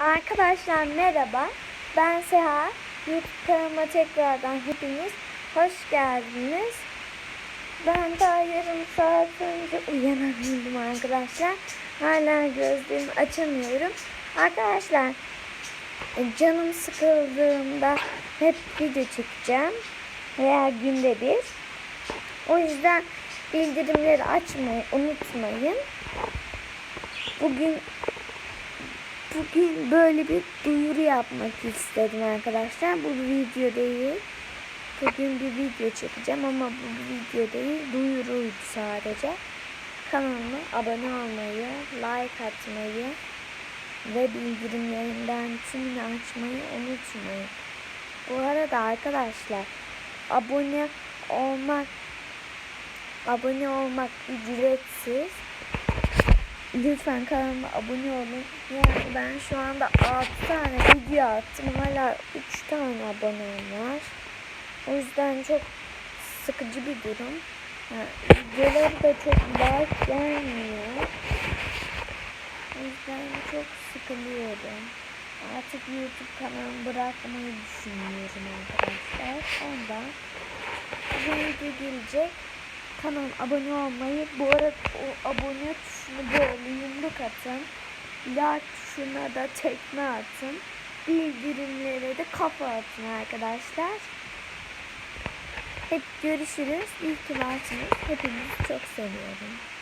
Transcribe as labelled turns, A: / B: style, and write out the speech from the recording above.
A: Arkadaşlar merhaba. Ben Seha. YouTube kanalıma tekrardan hepiniz hoş geldiniz. Ben daha yarım saat önce uyanabildim arkadaşlar. Hala gözlerimi açamıyorum. Arkadaşlar canım sıkıldığında hep video çekeceğim. Veya günde bir. O yüzden bildirimleri açmayı unutmayın. Bugün bugün böyle bir duyuru yapmak istedim arkadaşlar. Bu video değil. Bugün bir video çekeceğim ama bu video değil. Duyuruydu sadece. Kanalıma abone olmayı, like atmayı ve bildirimlerinden tümünü açmayı unutmayın. Bu arada arkadaşlar abone olmak abone olmak ücretsiz. Lütfen kanalıma abone olun. Yani ben şu anda 6 tane video attım. Hala 3 tane abonem var. O yüzden çok sıkıcı bir durum. Yani videoları da çok like gelmiyor. O yüzden çok sıkılıyorum. Artık YouTube kanalımı bırakmayı düşünüyorum arkadaşlar. Ondan bu video gelecek. Kanalıma abone olmayı, bu arada o abone tuşunu böyle yumruk atın. Like tuşuna da tekme atın. Bildirimlere de kafa atın arkadaşlar. Hep görüşürüz. İyi ki varsınız. Hepinizi çok seviyorum.